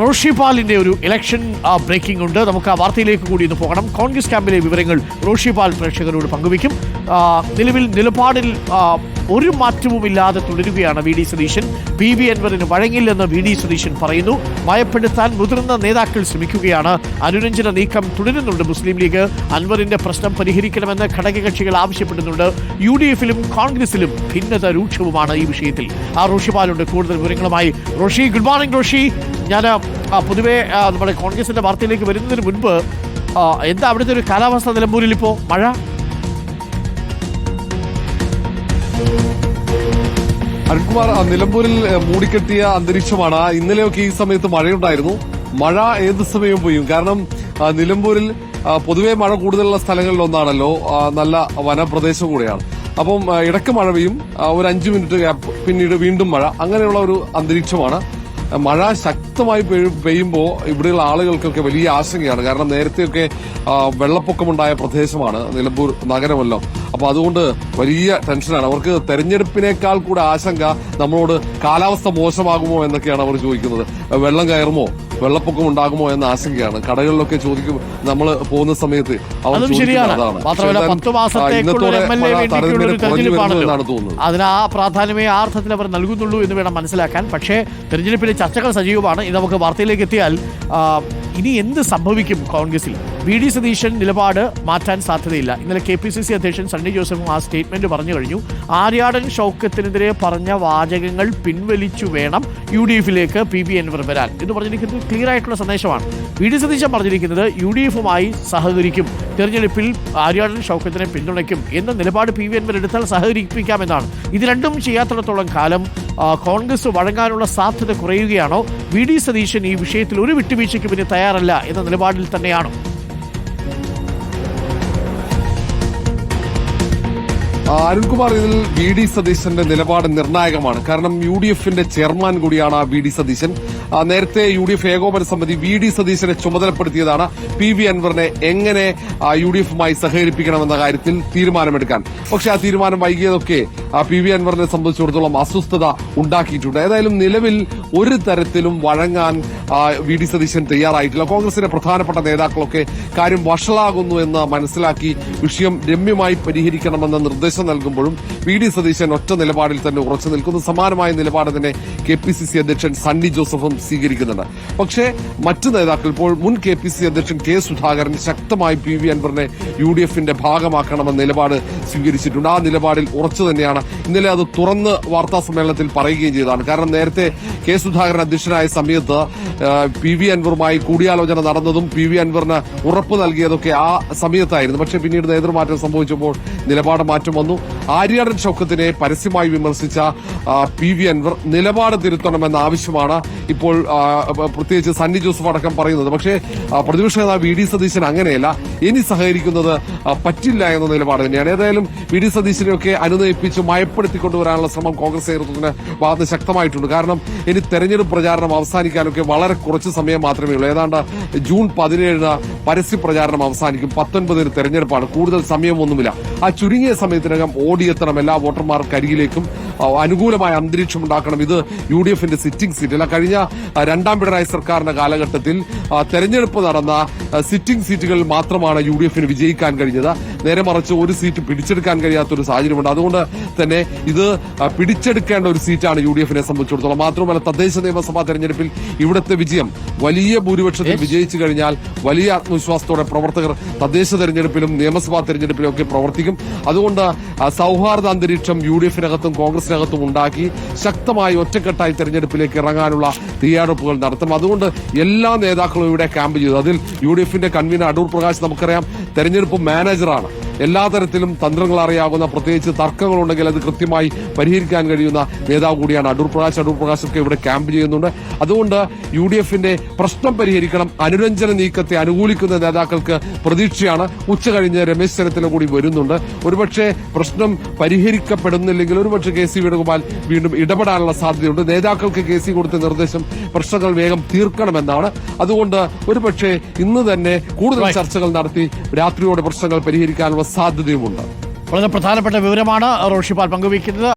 റോഷി പാലിന്റെ ഒരു election breaking ഉണ്ട്. നമുക്ക് ആ വാർത്തയിലേക്ക് കൂടി ഒന്ന് പോകണം. കോൺഗ്രസ് ക്യാമ്പിലെ വിവരങ്ങൾ റോഷി പാൽ പ്രേക്ഷകരോട് പങ്കുവയ്ക്കും. നിലവിൽ നിലപാടിൽ ഒരു മാറ്റവുമില്ലാതെ തുടരുകയാണ് V D Satheesan. P V അൻവറിന് വഴങ്ങില്ലെന്ന് വി ഡി സതീശൻ പറയുന്നു. മയപ്പെടുത്താൻ മുതിർന്ന നേതാക്കൾ ശ്രമിക്കുകയാണ്. അനുരഞ്ജന നീക്കം തുടരുന്നുണ്ട് മുസ്ലിം ലീഗ്. അൻവറിന്റെ പ്രശ്നം പരിഹരിക്കണമെന്ന് ഘടകകക്ഷികൾ ആവശ്യപ്പെടുന്നുണ്ട്. യു ഡി എഫിലും കോൺഗ്രസിലും ഭിന്നത രൂക്ഷവുമാണ് ഈ വിഷയത്തിൽ. ആ റോഷിപാലുണ്ട് കൂടുതൽ വിവരങ്ങളുമായി റോഷി. Good morning Roshy. ഞാൻ പൊതുവെ നമ്മുടെ കോൺഗ്രസിന്റെ വാർത്തയിലേക്ക് വരുന്നതിന് മുൻപ് എന്താ അവിടുത്തെ ഒരു കാലാവസ്ഥ നിലമ്പൂരിൽ ഇപ്പോൾ മഴ? അരുൺകുമാർ നിലമ്പൂരിൽ മൂടിക്കെട്ടിയ അന്തരീക്ഷമാണ്. ഇന്നലെയൊക്കെ ഈ സമയത്ത് മഴയുണ്ടായിരുന്നു. മഴ ഏത് സമയവും പെയ്യും. കാരണം നിലമ്പൂരിൽ പൊതുവെ മഴ കൂടുതലുള്ള സ്ഥലങ്ങളിൽ ഒന്നാണല്ലോ നല്ല വനപ്രദേശം കൂടെയാണ്. അപ്പം ഇടയ്ക്ക് മഴ പെയ്യും. ഒരു അഞ്ചു മിനിറ്റ് പിന്നീട് വീണ്ടും മഴ. അങ്ങനെയുള്ള ഒരു അന്തരീക്ഷമാണ്. മഴ ശക്തമായി പെയ്യ് പെയ്യുമ്പോൾ ഇവിടെയുള്ള ആളുകൾക്കൊക്കെ വലിയ ആശങ്കയാണ്. കാരണം നേരത്തെയൊക്കെ വെള്ളപ്പൊക്കമുണ്ടായ പ്രദേശമാണ് നിലമ്പൂർ നഗരമല്ലോ. അപ്പൊ അതുകൊണ്ട് വലിയ ടെൻഷനാണ്. അവർക്ക് തെരഞ്ഞെടുപ്പിനേക്കാൾ കൂടെ ആശങ്ക നമ്മളോട് കാലാവസ്ഥ മോശമാകുമോ എന്നൊക്കെയാണ് അവർ ചോദിക്കുന്നത്. വെള്ളം കയറുമോ? വെള്ളപ്പൊക്കം ഉണ്ടാകുമോ എന്ന ആശങ്കയാണ്. കടകളിലൊക്കെ ചോദിക്കും നമ്മൾ പോകുന്ന സമയത്ത് അവർ അതും ചോദിക്കുന്നത് ശരിയാണ്. അതാണ്. മാത്രമല്ല പത്ത് എന്തായാലും, ആ, മാസത്തേക്കുള്ള ഇന്നത്തോടെ എം എൽ എ മഴ വേണ്ടിയിട്ടുള്ള ഒരു താരതമ്യേന കുറഞ്ഞു വരുന്നു എന്നാണ് തോന്നുന്നത്. അതിന് ആ പ്രാധാന്യമേ ആ അർത്ഥത്തിൽ അവർ നൽകുന്നുള്ളൂ എന്ന് വേണം മനസ്സിലാക്കാൻ. പക്ഷേ തെരഞ്ഞെടുപ്പിലെ ചർച്ചകൾ സജീവമാണ്. ഇത് നമുക്ക് വാർത്തയിലേക്ക് എത്തിയാൽ ആ, ഇനി എന്ത് സംഭവിക്കും കോൺഗ്രസിൽ? വി ഡി സതീശൻ നിലപാട് മാറ്റാൻ സാധ്യതയില്ല. ഇന്നലെ കെ പി സി സി അധ്യക്ഷൻ സണ്ണി ജോസഫും ആ സ്റ്റേറ്റ്മെന്റ് പറഞ്ഞു കഴിഞ്ഞു. ആര്യാടൻ ഷൗക്കത്തിനെതിരെ പറഞ്ഞ വാചകങ്ങൾ പിൻവലിച്ചു വേണം യു ഡി എഫിലേക്ക് പി ബി എൻ വരാൻ എന്ന് പറഞ്ഞിരിക്കുന്നത് ക്ലിയർ ആയിട്ടുള്ള സന്ദേശമാണ്. വി ഡി സതീശൻ പറഞ്ഞിരിക്കുന്നത് യു ഡി എഫുമായി സഹകരിക്കും. തെരഞ്ഞെടുപ്പിൽ ആര്യാടൻ ഷൗക്കത്തിനെ പിന്തുണയ്ക്കും എന്ന നിലപാട് പി വി അൻവർ എടുത്താൽ സഹകരിപ്പിക്കാമെന്നാണ്. ഇത് രണ്ടും ചെയ്യാത്തിടത്തോളം കാലം കോൺഗ്രസ് വഴങ്ങാനുള്ള സാധ്യത കുറയുകയാണോ? വി ഡി സതീശൻ ഈ വിഷയത്തിൽ ഒരു വിട്ടുവീഴ്ചയ്ക്ക് പിന്നെ തയ്യാറല്ല എന്ന നിലപാടിൽ തന്നെയാണോ. അരുൺകുമാർ ഇതിൽ വി ഡി സതീശന്റെ നിലപാട് നിർണായകമാണ്. കാരണം യു ഡി എഫിന്റെ ചെയർമാൻ കൂടിയാണ് വി ഡി സതീശൻ. നേരത്തെ യു ഡി എഫ് ഏകോപന സമിതി വി ഡി സതീശനെ ചുമതലപ്പെടുത്തിയതാണ് പി വി അൻവറിനെ എങ്ങനെ യു ഡി എഫുമായി സഹകരിപ്പിക്കണമെന്ന കാര്യത്തിൽ തീരുമാനമെടുക്കാൻ. പക്ഷെ ആ തീരുമാനം വൈകിയതൊക്കെ പി വി അൻവറിനെ സംബന്ധിച്ചിടത്തോളം അസ്വസ്ഥത ഉണ്ടാക്കിയിട്ടുണ്ട്. ഏതായാലും നിലവിൽ ഒരു തരത്തിലും വഴങ്ങാൻ വി ഡി സതീശൻ തയ്യാറായിട്ടില്ല. കോൺഗ്രസിന്റെ പ്രധാനപ്പെട്ട നേതാക്കളൊക്കെ കാര്യം വഷളാകുന്നു എന്ന് മനസ്സിലാക്കി വിഷയം രമ്യമായി പരിഹരിക്കണമെന്ന നിർദ്ദേശം നൽകുമ്പോഴും വി ഡി സതീശൻ ഒറ്റ നിലപാടിൽ തന്നെ ഉറച്ചു നിൽക്കുന്നു. സമാനമായ നിലപാട് തന്നെ കെ പി സി സി അധ്യക്ഷൻ സണ്ണി ജോസഫും സ്വീകരിക്കുന്നുണ്ട്. പക്ഷേ മറ്റു നേതാക്കൾ ഇപ്പോൾ മുൻ കെ പി സി അധ്യക്ഷൻ കെ സുധാകരൻ ശക്തമായി പി വി അൻവറിനെ യു ഡി എഫിന്റെ ഭാഗമാക്കണമെന്ന നിലപാട് സ്വീകരിച്ചിട്ടുണ്ട്. ആ നിലപാടിൽ ഉറച്ചു തന്നെയാണ് ഇന്നലെ അത് തുറന്ന് വാർത്താ സമ്മേളനത്തിൽ പറയുകയും ചെയ്തതാണ്. കാരണം നേരത്തെ കെ സുധാകരൻ അധ്യക്ഷനായ സമയത്ത് പി വി അൻവറുമായി കൂടിയാലോചന നടന്നതും പി വി അൻവറിന് ഉറപ്പ് നൽകിയതൊക്കെ ആ സമയത്തായിരുന്നു. പക്ഷേ പിന്നീട് നേതൃമാറ്റം സംഭവിച്ചപ്പോൾ നിലപാട് മാറ്റം വന്നു ആര്യാടൻ ഷൌക്കത്തിനെ പരസ്യമായി വിമർശിച്ച പി വി അൻവർ നിലപാട് തിരുത്തണമെന്ന ആവശ്യമാണ് ഇപ്പോൾ പ്രത്യേകിച്ച് സണ്ണി ജോസഫ് അടക്കം പറയുന്നത്. പക്ഷേ പ്രതിപക്ഷ നേതാവ് വി ഡി സതീശൻ അങ്ങനെയല്ല. ഇനി സഹകരിക്കുന്നത് പറ്റില്ല എന്ന നിലപാട് തന്നെയാണ്. ഏതായാലും വി ഡി സതീശനെയൊക്കെ അനുനയിപ്പിച്ച് മയപ്പെടുത്തി കൊണ്ടുവരാനുള്ള ശ്രമം കോൺഗ്രസ് നേതൃത്വത്തിന് ഭാഗത്ത് ശക്തമായിട്ടുണ്ട്. കാരണം ഇനി തെരഞ്ഞെടുപ്പ് പ്രചാരണം അവസാനിക്കാനൊക്കെ വളരെ കുറച്ച് സമയം മാത്രമേ ഉള്ളൂ. ഏതാണ്ട് ജൂൺ പതിനേഴിന് പരസ്യ പ്രചാരണം അവസാനിക്കും. പത്തൊൻപതിന് തെരഞ്ഞെടുപ്പാണ്. കൂടുതൽ സമയമൊന്നുമില്ല. ആ ചുരുങ്ങിയ സമയത്തിനകം ഓടിയെത്തണം എല്ലാ വോട്ടർമാർക്കരികിലേക്കും അരികിലേക്കും അനുകൂലമായ അന്തരീക്ഷം ഉണ്ടാക്കണം ഇത് യു ഡി എഫിന്റെ സിറ്റിംഗ് സീറ്റ്. അല്ല കഴിഞ്ഞ രണ്ടാം പിണറായി സർക്കാരിന്റെ കാലഘട്ടത്തിൽ തെരഞ്ഞെടുപ്പ് നടന്ന സിറ്റിംഗ് സീറ്റുകളിൽ മാത്രമാണ് യു ഡി എഫിന് വിജയിക്കാൻ കഴിഞ്ഞത്. നേരെ മറിച്ച് ഒരു സീറ്റ് പിടിച്ചെടുക്കാൻ കഴിയാത്ത ഒരു സാഹചര്യമുണ്ട്. അതുകൊണ്ട് തന്നെ ഇത് പിടിച്ചെടുക്കേണ്ട ഒരു സീറ്റാണ് യു ഡി എഫിനെ സംബന്ധിച്ചിടത്തോളം. മാത്രമല്ല തദ്ദേശ നിയമസഭാ തെരഞ്ഞെടുപ്പിൽ ഇവിടുത്തെ വിജയം വലിയ ഭൂരിപക്ഷത്തിൽ വിജയിച്ചു കഴിഞ്ഞാൽ വലിയ ആത്മവിശ്വാസത്തോടെ പ്രവർത്തകർ തദ്ദേശ തെരഞ്ഞെടുപ്പിലും നിയമസഭാ തെരഞ്ഞെടുപ്പിലും ഒക്കെ പ്രവർത്തിക്കും. അതുകൊണ്ട് സൗഹാർദ്ദ അന്തരീക്ഷം യു ഡി എഫിനകത്തും കോൺഗ്രസിനകത്തും ഉണ്ടാക്കി ശക്തമായി ഒറ്റക്കെട്ടായി തെരഞ്ഞെടുപ്പിലേക്ക് ഇറങ്ങാനുള്ള തയ്യാറെടുപ്പുകൾ നടത്തും അതുകൊണ്ട് എല്ലാ നേതാക്കളും ഇവിടെ ക്യാമ്പ് ചെയ്തു. അതിൽ യു ഡി എഫിന്റെ കൺവീനർ അടൂർ പ്രകാശ് നമുക്കറിയാം. തെരഞ്ഞെടുപ്പ് മാനേജറാണ് എല്ലാ തരത്തിലും തന്ത്രങ്ങൾ അറിയാവുന്ന പ്രത്യേകിച്ച് തർക്കങ്ങളുണ്ടെങ്കിൽ അത് കൃത്യമായി പരിഹരിക്കാൻ കഴിയുന്ന നേതാവ് കൂടിയാണ് അടൂർ പ്രകാശ്. അടൂർ പ്രകാശ് ഒക്കെ ഇവിടെ ക്യാമ്പ് ചെയ്യുന്നുണ്ട്. അതുകൊണ്ട് യു ഡി എഫിന്റെ പ്രശ്നം പരിഹരിക്കണം. അനുരഞ്ജന നീക്കത്തെ അനുകൂലിക്കുന്ന നേതാക്കൾക്ക് പ്രതീക്ഷയാണ്. ഉച്ച കഴിഞ്ഞ് രമേശ് ചെന്നിത്തല കൂടി വരുന്നുണ്ട്. ഒരുപക്ഷെ പ്രശ്നം പരിഹരിക്കപ്പെടുന്നില്ലെങ്കിൽ ഒരുപക്ഷെ കെ സി വേണുഗോപാൽ വീണ്ടും ഇടപെടാനുള്ള സാധ്യതയുണ്ട്. നേതാക്കൾക്ക് കെ സി കൊടുത്ത നിർദ്ദേശം പ്രശ്നങ്ങൾ വേഗം തീർക്കണമെന്നാണ്. അതുകൊണ്ട് ഒരുപക്ഷെ ഇന്ന് തന്നെ കൂടുതൽ ചർച്ചകൾ നടത്തി രാത്രിയോടെ പ്രശ്നങ്ങൾ പരിഹരിക്കാനുള്ള സാധ്യതയുമുണ്ട്. വളരെ പ്രധാനപ്പെട്ട വിവരമാണ് റോഷിപാൽ പങ്കുവയ്ക്കുന്നത്.